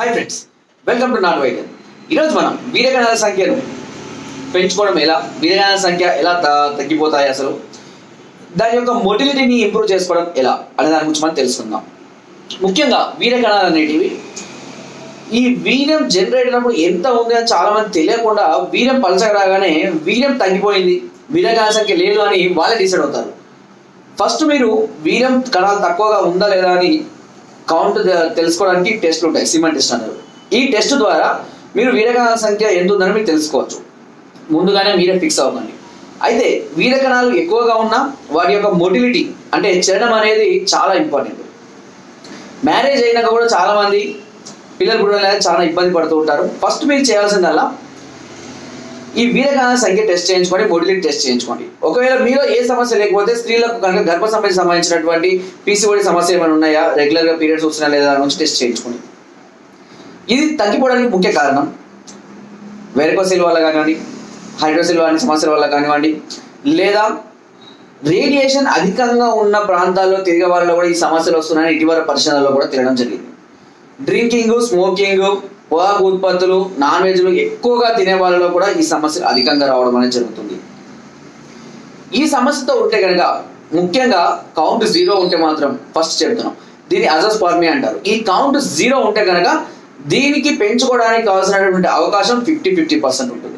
Hi friends welcome to నాన్ వైద్యం ఈరోజు మనం వీరగణాల సంఖ్యను పెంచుకోవడం ఎలా? వీరగణాల సంఖ్య ఎలా త- తగ్గిపోతాయి అసలు? దాని యొక్క మొటిలిటీని ఇంప్రూవ్ చేసుకోవడం ఎలా? అనే దాని గురించి మనం తెలుసుకుందాం. ముఖ్యంగా వీరగణాలు అనేటివి ఈ వీర్యం జనరేట్ అయినప్పుడు ఎంత ఉంది అని చాలా మంది తెలియకుండా వీర్యం పలచగా రాగానే వీర్యం తగ్గిపోయింది. వీరగణాల సంఖ్య లేదు అని వాళ్ళే డిసైడ్ అవుతారు. ఫస్ట్ మీరు వీర్యం కణాలు తక్కువగా ఉందా లేదా అని కౌంట్ తెలుసుకోవడానికి టెస్ట్లు ఉంటాయి సిమెంట్ టెస్ట్ అన్నారు ఈ టెస్ట్ ద్వారా మీరు వీరకణాల సంఖ్య ఎంత ఉందని మీరు తెలుసుకోవచ్చు. ముందుగానే మీరే ఫిక్స్ అవ్వకండి అయితే వీరకణాలు ఎక్కువగా ఉన్నా వాటి యొక్క మొటిలిటీ అంటే చరణం అనేది చాలా ఇంపార్టెంట్. మ్యారేజ్ అయినాక కూడా చాలామంది పిల్లలు పుట్టడం చాలా ఇబ్బంది పడుతూ ఉంటారు. ఫస్ట్ మీరు చేయాల్సిందల్లా ఈ వీరగాన సంఖ్య టెస్ట్ చేయించుకోండి మొడిలిటీ టెస్ట్ చేయించుకోండి. ఒకవేళ మీలో ఏ సమస్య లేకపోతే స్త్రీలకు కనుక గర్భ సంబంధించి సంబంధించినటువంటి పీసీఓడి సమస్య ఏమైనా ఉన్నాయా? రెగ్యులర్గా పీరియడ్స్ వస్తున్నాయా లేదా దాని నుంచి టెస్ట్ చేయించుకోండి. ఇది తగ్గిపోవడానికి ముఖ్య కారణం. వెరకోసెల్ వల్ల కానివ్వండి హైడ్రోసెల్ అనే సమస్యల వల్ల కానివ్వండి లేదా రేడియేషన్ అధికంగా ఉన్న ప్రాంతాల్లో తిరిగే వాళ్ళలో కూడా ఈ సమస్యలు వస్తున్నాయని ఇటీవల పరిశోధనలో కూడా తిరగడం జరిగింది. డ్రింకింగ్ స్మోకింగ్ పొగాకు ఉత్పత్తులు నాన్ వెజ్లు ఎక్కువగా తినే వాళ్ళలో కూడా ఈ సమస్యలు అధికంగా రావడం అనేది జరుగుతుంది. ఈ సమస్యతో ఉంటే కనుక ముఖ్యంగా కౌంట్ జీరో ఉంటే మాత్రం ఫస్ట్ చెప్తున్నాం. దీన్ని అజస్పార్మి అంటారు. ఈ కౌంట్ జీరో ఉంటే కనుక దీనికి పెంచుకోవడానికి కావాల్సినటువంటి అవకాశం ఫిఫ్టీ ఫిఫ్టీ పర్సెంట్ ఉంటుంది.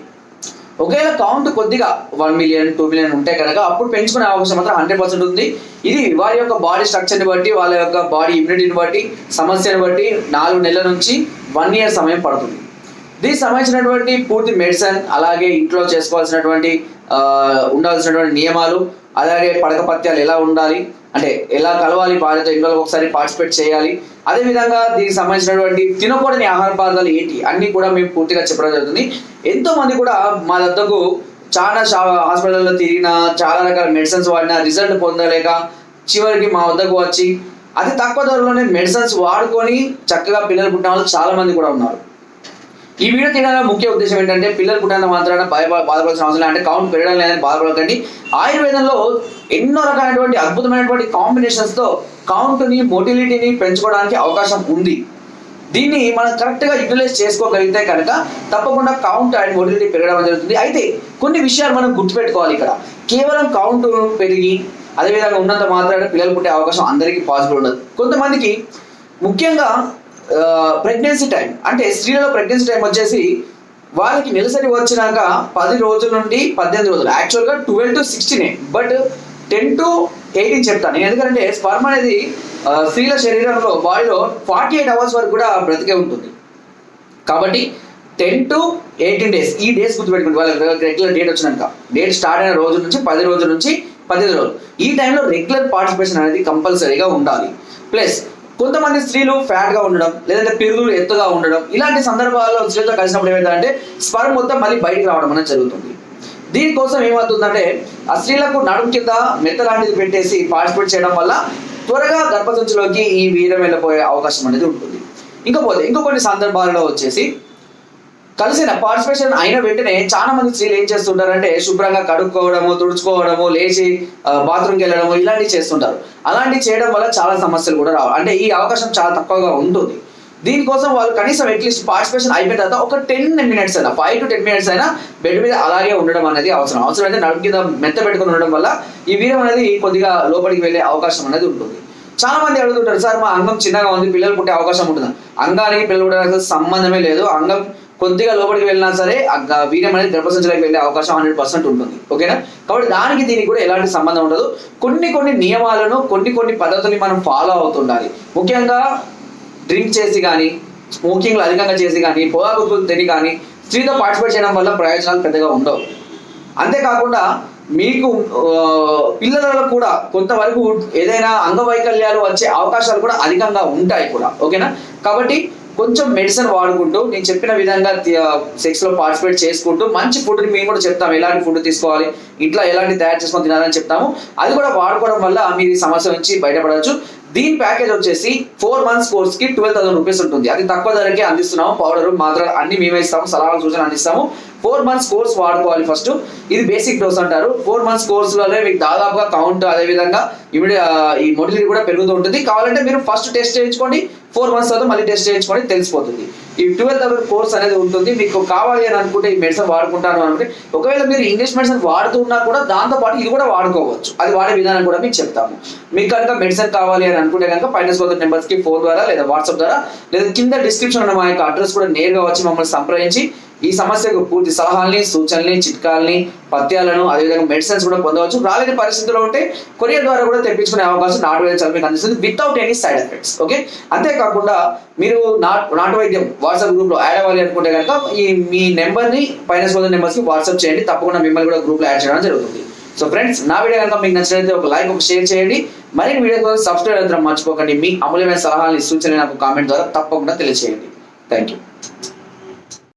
ఒకవేళ కౌంట్ కొద్దిగా వన్ మిలియన్ టూ మిలియన్ ఉంటే కనుక అప్పుడు పెంచుకునే అవకాశం మాత్రం హండ్రెడ్ పర్సెంట్ ఉంది. ఇది వారి యొక్క బాడీ స్ట్రక్చర్ని బట్టి వాళ్ళ యొక్క బాడీ ఇమ్యూనిటీని బట్టి సమస్యను బట్టి నాలుగు నెలల నుంచి వన్ ఇయర్ సమయం పడుతుంది. దీనికి సంబంధించినటువంటి పూర్తి మెడిసిన్ అలాగే ఇంట్లో చేసుకోవాల్సినటువంటి ఉండాల్సినటువంటి నియమాలు అలాగే పడక పత్యాలు ఎలా ఉండాలి అంటే ఎలా కలవాలి భార్యతో ఇంట్లో ఒకసారి పార్టిసిపేట్ చేయాలి. అదే విధంగా దీనికి సంబంధించినటువంటి తినకూడని ఆహార పదార్థాలు ఏంటి అన్ని కూడా మేము పూర్తిగా చెప్పడం జరుగుతుంది. ఎంతో మంది కూడా మా వద్దకు చాలా షా- హాస్పిటల్లో తిరిగిన చాలా రకాల మెడిసిన్స్ వాడిన రిజల్ట్ పొందలేక చివరికి మా వద్దకు వచ్చి అతి తక్కువ ధరలోనే మెడిసిన్స్ వాడుకొని చక్కగా పిల్లలు పుట్టిన వాళ్ళు చాలా మంది కూడా ఉన్నారు. ఈ వీడియో తీయడానికి ముఖ్య ఉద్దేశం ఏంటంటే పిల్లలు పుట్టిన మాత్రాన భయ బాధపడాల్సిన అవసరం అంటే కౌంట్ పెరగడం లేదని బాధపడకండి. ఆయుర్వేదంలో ఎన్నో రకాలైనటువంటి అద్భుతమైనటువంటి కాంబినేషన్స్తో మోటిలిటీని పెంచుకోవడానికి అవకాశం ఉంది. దీన్ని మనం కరెక్ట్గా యూటిలైజ్ చేసుకోగలిగితే కనుక తప్పకుండా కౌంట్ అండ్ మోటిలిటీ పెరగడం జరుగుతుంది. అయితే కొన్ని విషయాలు మనం గుర్తుపెట్టుకోవాలి ఇక్కడ. కేవలం కౌంట్ పెరిగి అదేవిధంగా ఉన్నంత మాత్రాన పిల్లలు పుట్టే అవకాశం అందరికీ పాసిబుల్ ఉండదు. కొంతమందికి ముఖ్యంగా ప్రెగ్నెన్సీ టైం అంటే స్త్రీలలో ప్రెగ్నెన్సీ టైం వచ్చేసి వాళ్ళకి నెలసరి వచ్చినాక పది రోజుల నుండి పద్దెనిమిది రోజులు. యాక్చువల్గా ట్వెల్వ్ టు సిక్స్టీనే బట్ టెన్ టు ఎయిటీన్ చెప్తాను. నేను ఎందుకంటే స్పర్మ్ అనేది స్త్రీల శరీరంలో బాడీలో ఫార్టీ ఎయిట్ అవర్స్ వరకు కూడా బ్రతికే ఉంటుంది. కాబట్టి టెన్ టు ఎయిటీన్ డేస్ ఈ డేస్ గుర్తుపెట్టుకోండి. వాళ్ళకి రెగ్యులర్ డేట్ వచ్చినాక. డేట్ స్టార్ట్ అయిన రోజు నుంచి పది రోజుల నుంచి పదిహేను రోజులు. ఈ టైంలో రెగ్యులర్ పార్టిసిపేషన్ అనేది కంపల్సరీగా ఉండాలి. ప్లస్ కొంతమంది స్త్రీలు ఫ్యాట్గా ఉండడం లేదంటే పిరుగులు ఎత్తుగా ఉండడం ఇలాంటి సందర్భాల్లో స్త్రీలతో కలిసినప్పుడు ఏమైందంటే స్పర్మ్ మొత్తం మళ్ళీ బయటికి రావడం అనేది జరుగుతుంది. దీనికోసం ఏమవుతుందంటే ఆ స్త్రీలకు నడుము కింద మెత్త లాంటిది పెట్టేసి పార్టిసిపేట్ చేయడం వల్ల త్వరగా గర్భసంచులోకి ఈ వీరం వెళ్ళిపోయే అవకాశం అనేది ఉంటుంది. ఇంకపోతే ఇంకో కొన్ని సందర్భాలలో వచ్చేసి కలిసిన పార్టిసిపేషన్ అయిన వెంటనే చాలా మంది స్త్రీలు ఏం చేస్తుంటారంటే శుభ్రంగా కడుక్కోవడము తుడుచుకోవడము లేచి బాత్రూమ్కి వెళ్ళడము ఇలాంటివి చేస్తుంటారు. అలాంటివి చేయడం వల్ల చాలా సమస్యలు కూడా రావు. అంటే ఈ అవకాశం చాలా తక్కువగా ఉంటుంది. దీనికోసం వాళ్ళు కనీసం అట్లీస్ట్ పార్టిసిపేషన్ అయిపోయిన తర్వాత ఒక టెన్ మినిట్స్ అయినా ఫైవ్ టు టెన్ మినిట్స్ అయినా బెడ్ మీద అలాగే ఉండడం అనేది అవసరం. అవసరం అయితే నడుపు కింద మెత్త పెట్టుకుని ఉండడం వల్ల ఈ వీరం అనేది కొద్దిగా లోపలికి వెళ్ళే అవకాశం అనేది ఉంటుంది. చాలా మంది అడుగుతుంటారు సార్ మా అంగం చిన్నగా ఉంది పిల్లలు పుట్టే అవకాశం ఉంటుంది? అంగానికి పిల్లలు పుట్టడానికి సంబంధమే లేదు. అంగం కొద్దిగా లోపలికి వెళ్ళినా సరే ఆ వీర్యం అనేది గర్భసంచిలోకి వెళ్ళే అవకాశం హండ్రెడ్ పర్సెంట్ ఉంటుంది. ఓకేనా? కాబట్టి దానికి దీనికి కూడా ఎలాంటి సంబంధం ఉండదు. కొన్ని కొన్ని నియమాలను కొన్ని కొన్ని పద్ధతుల్ని మనం ఫాలో అవుతుండాలి. ముఖ్యంగా డ్రింక్ చేసి కానీ స్మోకింగ్లు అధికంగా చేసి కానీ పొగాకు తిని కానీ స్త్రీతో పార్టిసిపేట్ చేయడం వల్ల ప్రయోజనాలు పెద్దగా ఉండవు. అంతేకాకుండా మీకు పిల్లలలో కూడా కొంతవరకు ఏదైనా అంగవైకల్యాలు వచ్చే అవకాశాలు కూడా అధికంగా ఉంటాయి కూడా. ఓకేనా? కాబట్టి కొంచెం మెడిసిన్ వాడుకుంటూ నేను చెప్పిన విధంగా సెక్స్లో పార్టిసిపేట్ చేసుకుంటూ మంచి ఫుడ్ మేము కూడా చెప్తాము. ఎలాంటి ఫుడ్ తీసుకోవాలి ఇంట్లో ఎలాంటి తయారు చేసుకొని తినాలని చెప్తాము. అది కూడా వాడుకోవడం వల్ల మీరు ఈ సమస్య నుంచి బయటపడవచ్చు. దీని ప్యాకేజ్ వచ్చేసి ఫోర్ మంత్స్ కోర్స్కి ట్వెల్వ్ థౌసండ్ రూపీస్ ఉంటుంది. అది తక్కువ ధరకే అందిస్తున్నాము. పౌడర్ మాత్రం అన్ని మేమే ఇస్తాము. సలహాలు సూచన అందిస్తాము ఫోర్ మంత్స్ కోర్స్ వాడుకోవాలి ఫస్ట్ ఇది బేసిక్ డోస్ అంటారు. ఫోర్ మంత్స్ కోర్సులలో మీకు దాదాపుగా కౌంట్ అదే విధంగా ఇమిడి ఈ మొటిలిటీ కూడా పెరుగుతూ ఉంటుంది. కావాలంటే మీరు ఫస్ట్ టెస్ట్ చేయించుకోండి. ఫోర్ మంత్స్ తర్వాత మళ్ళీ టెస్ట్ చేయించుకొని తెలిసిపోతుంది. ఈ ట్వెల్త్ అవర్ కోర్స్ అనేది ఉంటుంది. మీకు కావాలి అని అనుకుంటే ఈ మెడిసిన్ వాడుకుంటాను అనుకుంటే ఒకవేళ మీరు ఇంగ్లీష్ మెడిసిన్ వాడుతున్నా కూడా దాంతో పాటు ఇది కూడా వాడుకోవచ్చు. అది వాడే విధానం కూడా మీకు చెప్తాము. మీకు కనుక మెడిసిన్ కావాలి అని అనుకుంటే కనుక పైన సోదరు నెంబర్స్కి ఫోన్ ద్వారా లేదా వాట్సాప్ ద్వారా లేదా కింద డిస్క్రిప్షన్ ఉన్న మా యొక్క అడ్రస్ కూడా నేరుగా వచ్చి మమ్మల్ని సంప్రదించి ఈ సమస్యకు పూర్తి సలహాల్ని సూచనల్ని చిట్కాలని పత్యాలను అదేవిధంగా మెడిసిన్స్ కూడా పొందవచ్చు. రాలేని పరిస్థితిలో ఉంటే కొరియర్ ద్వారా కూడా తెప్పించుకునే అవకాశం నాటు వైద్యం మీకు అందిస్తుంది without any side effects okay అంతేకాకుండా మీరు నాటు నాటు వైద్యం వాట్సాప్ గ్రూప్లో యాడ్ అవ్వాలి అనుకుంటే కనుక ఈ మీ నెంబర్ని పైన నెంబర్స్కి వాట్సాప్ చేయండి. తప్పకుండా మిమ్మల్ని కూడా గ్రూప్లో యాడ్ చేయడం జరుగుతుంది. సో ఫ్రెండ్స్ నా వీడియో కనుక మీకు నచ్చినట్లయితే ఒక లైక్ ఒక షేర్ చేయండి. మరిన్ని వీడియో కోసం సబ్స్క్రైబ్ అయితే మర్చిపోకండి. మీ అమూల్యమైన సలహాలని సూచనలు నాకు కామెంట్ ద్వారా తప్పకుండా తెలియజేయండి థ్యాంక్ యూ